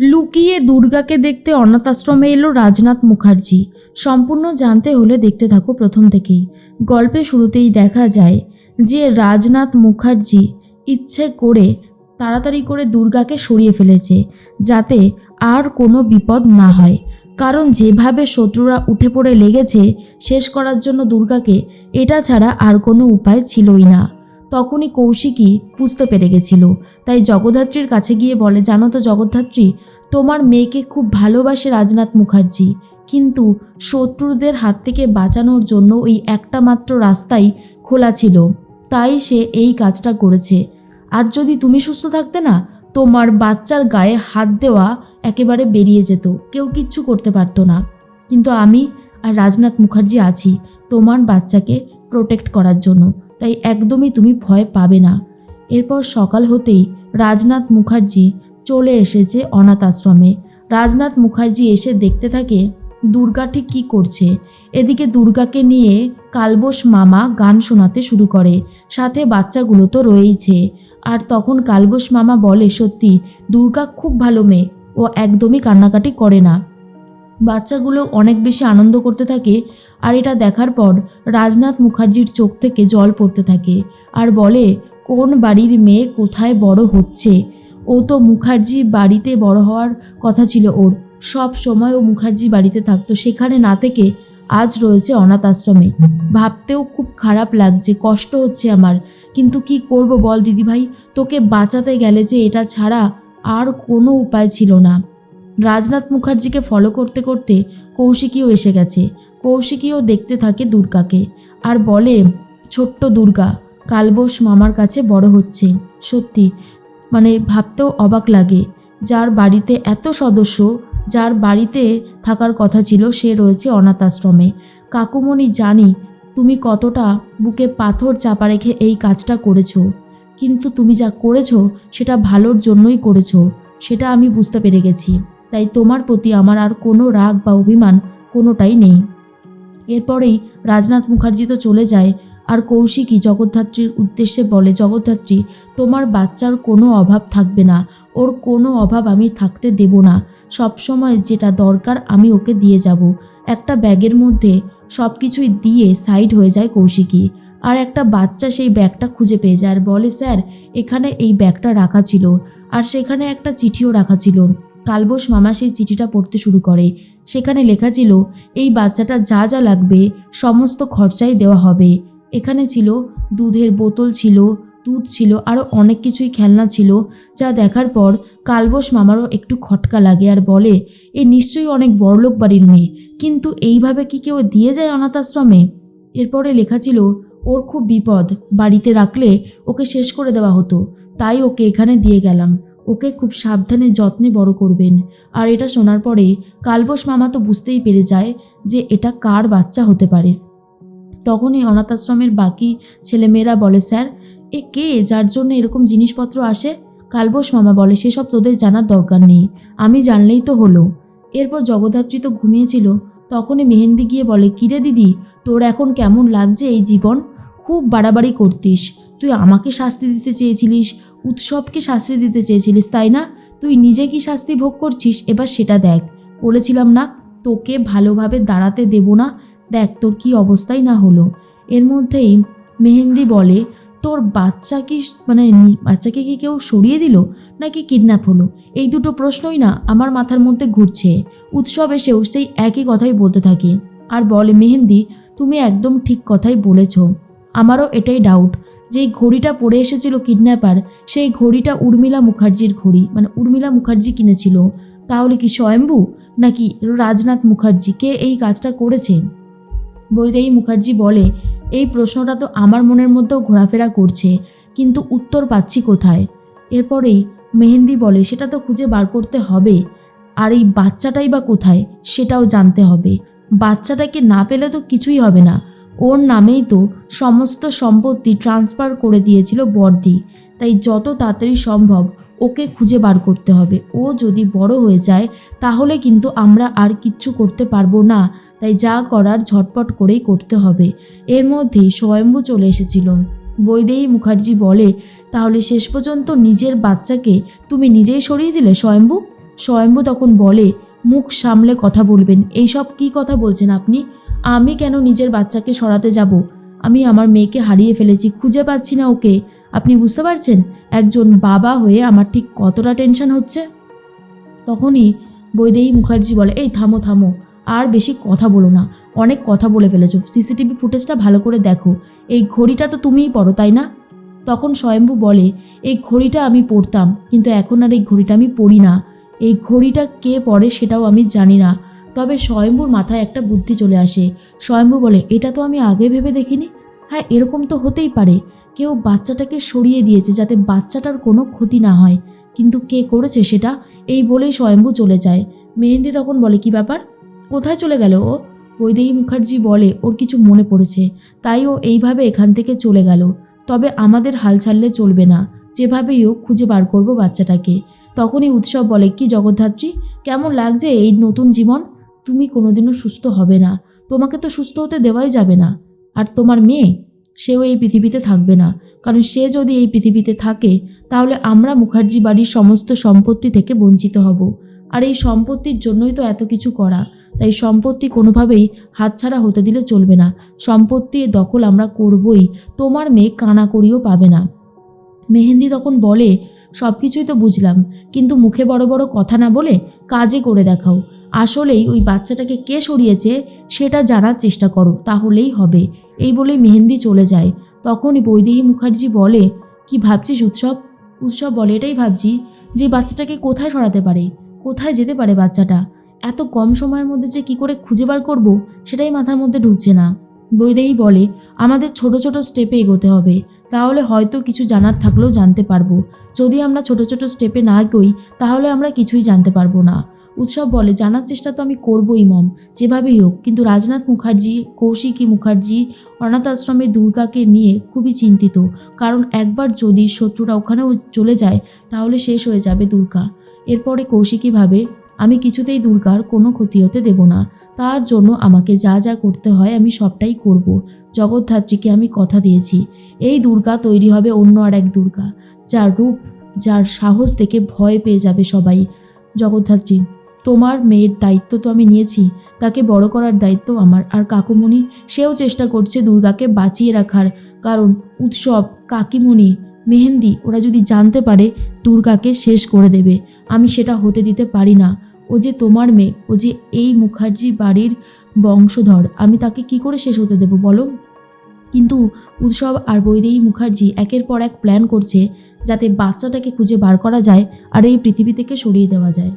লুকিয়ে দুর্গাকে দেখতে অনাথ আশ্রমে এলো রাজনাথ মুখার্জি। সম্পূর্ণ জানতে হলে দেখতে থাকো প্রথম থেকেই। গল্পে শুরুতেই দেখা যায় যে রাজনাথ মুখার্জি ইচ্ছে করে, তাড়াতাড়ি করে দুর্গাকে সরিয়ে ফেলেছে, যাতে আর কোনো বিপদ না হয়। কারণ যেভাবে শত্রুরা উঠে পড়ে লেগেছে, শেষ করার জন্য দুর্গাকে এটা ছাড়া আর কোনো উপায় ছিলই না। তখনই কৌশিকী বুঝতে পেরে গেছিল। তাই জগদ্ধাত্রীর কাছে গিয়ে বলে, জানো তো জগদ্ধাত্রী তোমার মেয়েকে খুব ভালোবাসে রাজনাথ মুখার্জি, কিন্তু শত্রুদের হাত থেকে বাঁচানোর জন্য ওই একটা মাত্র রাস্তাই খোলা ছিল। তাই সে এই কাজটা করেছে। আর যদি তুমি সুস্থ থাকতে না, তোমার বাচ্চার গায়ে হাত দেওয়া একেবারে বেরিয়ে যেত। কেউ কিচ্ছু করতে পারতো না। কিন্তু আমি আর রাজনাথ মুখার্জি আছি তোমার বাচ্চাকে প্রোটেক্ট করার জন্য। তাই একদমই তুমি ভয় পাবে না। এরপর সকাল হতেই রাজনাথ মুখার্জি চলে এসেছে অনাথ আশ্রমে। রাজনাথ মুখার্জি এসে দেখতে থাকে, দুর্গা ঠিক কী করছে? এদিকে দুর্গাকে নিয়ে কালবোস মামা গান শোনাতে শুরু করে। সাথে বাচ্চাগুলো তো রয়েইছে। আর তখন কালবোস মামা বলে, সত্যি, দুর্গা খুব ভালো মেয়ে। ও একদমই কান্নাকাটি করে না। বাচ্চাগুলো অনেক বেশি আনন্দ করতে থাকে। আর এটা দেখার পর রাজনাথ মুখার্জির চোখ থেকে জল পড়তে থাকে। আর বলে, কোন বাড়ির মেয়ে কোথায় বড় হচ্ছে? ও তো মুখার্জি বাড়িতে বড় হওয়ার কথা ছিল ওর। সব সময় ও মুখার্জি বাড়িতে থাকতো। সেখানে না থেকে আজ রয়েছে অনাথ আশ্রমে। ভাবতেও খুব খারাপ লাগছে, কষ্ট হচ্ছে আমার। কিন্তু কি করব বল দিদিভাই, তোকে বাঁচাতে গেলে যে এটা ছাড়া আর কোনো উপায় ছিল না। রাজনাথ মুখার্জিকে ফলো করতে করতে কৌশিকীও এসে গেছে। কৌশিকীও দেখতে থাকে দুর্গাকে আর বলে, ছোট্ট দুর্গা, কালবোস মামার কাছে বড় হচ্ছে। সত্যি মানে ভাবতেও অবাক লাগে। যার বাড়িতে এত সদস্য, যার বাড়িতে থাকার কথা ছিল সে রয়েছে অনাথ আশ্রমে কাকুমণি, জানি তুমি কতটা বুকে পাথর চাপা রেখে এই কাজটা করেছ, কিন্তু তুমি যা করেছ সেটা ভালোর জন্যই করেছ, সেটা আমি বুঝতে পেরে গেছি। তাই তোমার প্রতি আমার আর কোনো রাগ বা অভিমান কোনোটাই নেই। এরপরেই রাজনাথ মুখার্জি তো চলে যায় আর কৌশিকী জগদ্ধাত্রীর উদ্দেশ্যে বলে, জগদ্ধাত্রী, তোমার বাচ্চার কোনো অভাব থাকবে না। ওর কোনো অভাব আমি থাকতে দেব না। সব সময় যেটা দরকার আমি ওকে দিয়ে যাব। একটা ব্যাগের মধ্যে সব কিছুই দিয়ে সাইড হয়ে যায় কৌশিকী। আর একটা বাচ্চা সেই ব্যাগটা খুঁজে পেয়ে যায়। আর বলে, স্যার, এখানে এই ব্যাগটা রাখা ছিল। আর সেখানে একটা চিঠিও রাখা ছিল। কালবোস মামা সেই চিঠিটা পড়তে শুরু করে। সেখানে লেখা ছিল, এই বাচ্চাটা যা যা লাগবে, সমস্ত খরচাই দেওয়া হবে। এখানে ছিল, দুধের বোতল ছিল, দুধ ছিল আরও অনেক কিছুই খেলনা ছিল, যা দেখার পর কালবোস মামারও একটু খটকা লাগে আর বলে, এ নিশ্চয়ই অনেক বড়লোক বাড়ির মেয়ে, কিন্তু এইভাবে কি কেউ দিয়ে যায় অনাথ আশ্রমে এরপরে লেখা ছিল, ওর খুব বিপদ, বাড়িতে রাখলে ওকে শেষ করে দেওয়া হতো, তাই ওকে এখানে দিয়ে গেলাম, ওকে খুব সাবধানে যত্নে বড় করবেন। আর এটা শোনার পরে কালবোস মামা তো বুঝতেই পেরে যায় যে এটা কার বাচ্চা হতে পারে। তখনই অনাথ আশ্রমের বাকি ছেলেমেয়েরা বলে, স্যার, এ কে? যার জন্য এরকম জিনিসপত্র আসে? কালবোস মামা বলে, সেসব তোদের জানার দরকার নেই। আমি জানলেই তো হলো। এরপর জগদ্ধাত্রী তো ঘুমিয়েছিল। তখনই মেহেন্দি গিয়ে বলে, কিরে দিদি, তোর এখন কেমন লাগছে এই জীবন? খুব বাড়াবাড়ি করতিস। তুই আমাকে শাস্তি দিতে চেয়েছিলিস, উৎসবকে শাস্তি দিতে চেয়েছিলিস, তাই না? তুই নিজে কি শাস্তি ভোগ করছিস? এবার সেটা দেখ। বলেছিলাম না, তোকে ভালোভাবে দাঁড়াতে দেব না। দেখ তোর কি অবস্থাই না হলো। এর মধ্যেই মেহেন্দি বলে, তোর বাচ্চা কি মানে বাচ্চাকে কি কেউ সরিয়ে দিল নাকি কিডন্যাপ হলো? এই দুটো প্রশ্নই না আমার মাথার মধ্যে ঘুরছে। উৎসব এসেও সেই একই কথাই বলতে থাকে। আর বলে, মেহেন্দি, তুমি একদম ঠিক কথাই বলেছ। আমারও এটাই ডাউট যে ঘড়িটা পড়ে এসেছিল কিডন্যাপার, সেই ঘড়িটা উর্মিলা মুখার্জির ঘড়ি। মানে উর্মিলা মুখার্জি কিনেছিল। তাহলে কি স্বয়ম্ভু নাকি রাজনাথ মুখার্জি? কে এই কাজটা করেছে? বৈদেহী মুখার্জি বলে, এই প্রশ্নটা তো আমার মনের মধ্যেও ঘোরাফেরা করছে, কিন্তু উত্তর পাচ্ছি কোথায়? এরপরেই মেহেন্দি বলে, সেটা তো খুঁজে বার করতে হবে, আর এই বাচ্চাটাই বা কোথায় সেটাও জানতে হবে। বাচ্চাটাকে না পেলে তো কিছুই হবে না। ওর নামেই তো সমস্ত সম্পত্তি ট্রান্সফার করে দিয়েছিল বর্দি তাই যত তাড়াতাড়ি সম্ভব ওকে খুঁজে বার করতে হবে। ও যদি বড় হয়ে যায়, তাহলে কিন্তু আমরা আর কিচ্ছু করতে পারব না। তাই যা করার ঝটপট করেই করতে হবে। এর মধ্যেই স্বয়ম্ভু চলে এসেছিল। বৈদেহী মুখার্জি বলে, তাহলে শেষ পর্যন্ত নিজের বাচ্চাকে তুমি নিজেই সরিয়ে দিলে, স্বয়ম্ভু? স্বয়ম্ভু তখন বলে, মুখ সামলে কথা বলবেন। এইসব কি কথা বলছেন আপনি? আমি কেন নিজের বাচ্চাকে সরাতে যাব? আমি আমার মেয়েকে হারিয়ে ফেলেছি, খুঁজে পাচ্ছি না ওকে। আপনি বুঝতে পারছেন? একজন বাবা হয়ে আমার ঠিক কতটা টেনশন হচ্ছে? তখনই বৈদেহী মুখার্জি বলে, এই থামো থামো। আর বেশি কথা বলো না। অনেক কথা বলে ফেলেছো। সিসিটিভি ফুটেজটা ভালো করে দেখো। এই ঘড়িটা তো তুমিই পড়ো তাই না? তখন স্বয়ম্ভু বলে, এই ঘড়িটা আমি পড়তাম কিন্তু এখন আর এই ঘড়িটা আমি পড়ি না। এই ঘড়িটা কে পড়ে সেটাও আমি জানি না। তবে স্বয়ম্ভুর মাথায় একটা বুদ্ধি চলে আসে। স্বয়ম্ভু বলে, এটা তো আমি আগে ভেবে দেখিনি? হ্যাঁ এরকম তো হতেই পারে। কেউ বাচ্চাটাকে সরিয়ে দিয়েছে যাতে বাচ্চাটার কোনো ক্ষতি না হয়। কিন্তু কে করেছে সেটা? এই বলেই স্বয়ম্ভু চলে যায়। মেহেন্দি তখন বলে, কি ব্যাপার? কোথায় চলে গেল ও? বৈদেহী মুখার্জি বলে, ওর কিছু মনে পড়েছে। তাই ও এইভাবে এখান থেকে চলে গেল। তবে আমাদের হাল ছাড়লে চলবে না। যেভাবেই হোক খুঁজে বার করব বাচ্চাটাকে। তখনই উৎসব বলে, কি জগদ্ধাত্রী, কেমন লাগছে এই নতুন জীবন? তুমি কোনোদিনও সুস্থ হবে না। তোমাকে তো সুস্থ হতে দেওয়াই যাবে না। আর তোমার মেয়ে? সেও এই পৃথিবীতে থাকবে না। কারণ সে যদি এই পৃথিবীতে থাকে, তাহলে আমরা মুখার্জি বাড়ির সমস্ত সম্পত্তি থেকে বঞ্চিত হব। আর এই সম্পত্তির জন্যই তো এত কিছু করা। তাই সম্পত্তি কোনোভাবেই হাতছাড়া হতে দিলে চলবে না। সম্পত্তি দখল আমরা করবই, তোমার মেয়ে কানা করিও পাবে না। মেহেন্দি তখন বলে সব কিছুই তো বুঝলাম, কিন্তু মুখে বড় বড় কথা না বলে কাজে করে দেখাও। আসলেই ওই বাচ্চাটাকে কে সরিয়েছে সেটা জানার চেষ্টা করো, তাহলেই হবে। এই বলেই মেহেন্দি চলে যায়। তখনই বৈদেহী মুখার্জি বলে, কি ভাবছিস উৎসব? উৎসব বলে, এটাই ভাবছি যে বাচ্চাটাকে কোথায় সরাতে পারে? কোথায় যেতে পারে বাচ্চাটা? এত কম সময়ের মধ্যে যে কি করে খুঁজে বার করব, সেটাই মাথার মধ্যে ঢুকছে না। বৈদেহী বলে, আমাদের ছোট ছোট স্টেপে এগোতে হবে। তাহলে হয়তো কিছু জানার থাকলেও জানতে পারব। যদি আমরা ছোট ছোট স্টেপে না এগোই, তাহলে আমরা কিছুই জানতে পারব না। উৎসব বলে, জানার চেষ্টা তো আমি করবোই, মম। যেভাবেই হোক, কিন্তু রাজনাথ মুখার্জি, কৌশিকী মুখার্জি, অনাথ আশ্রমে দুর্গাকে নিয়ে খুবই চিন্তিত। কারণ একবার যদি শত্রুরা ওখানেও চলে যায়, তাহলে শেষ হয়ে যাবে দুর্গা। এরপরে কৌশিকী ভাবে আমি কিছুতেই দুর্গার কোনো ক্ষতি হতে দেব না। তার জন্য আমাকে যা যা করতে হয় আমি সবটাই করব। জগদ্ধাত্রীকে আমি কথা দিয়েছি। এই দুর্গা তৈরি হবে অন্য আর এক দুর্গা। যার রূপ, যার সাহস দেখে ভয় পেয়ে যাবে সবাই। জগদ্ধাত্রী, তোমার মেয়ের দায়িত্ব তো আমি নিয়েছি। তাকে বড় করার দায়িত্ব আমার। আর কাকুমণি, সেও চেষ্টা করছে দুর্গাকে বাঁচিয়ে রাখার। কারণ উৎসব, কাকিমণি, মেহেন্দি, ওরা যদি জানতে পারে, দুর্গাকে শেষ করে দেবে। আমি সেটা হতে দিতে পারি না। ও যে তোমার মেয়ে, ও যে এই মুখার্জি বাড়ির বংশধর, আমি তাকে কি করে শেষ হতে দেবো বলো? কিন্তু উৎসব আর বৈদেহী মুখার্জি একের পর এক প্ল্যান করছে যাতে বাচ্চাটাকে খুঁজে বার করা যায় আর এই পৃথিবী থেকে সরিয়ে দেওয়া যায়।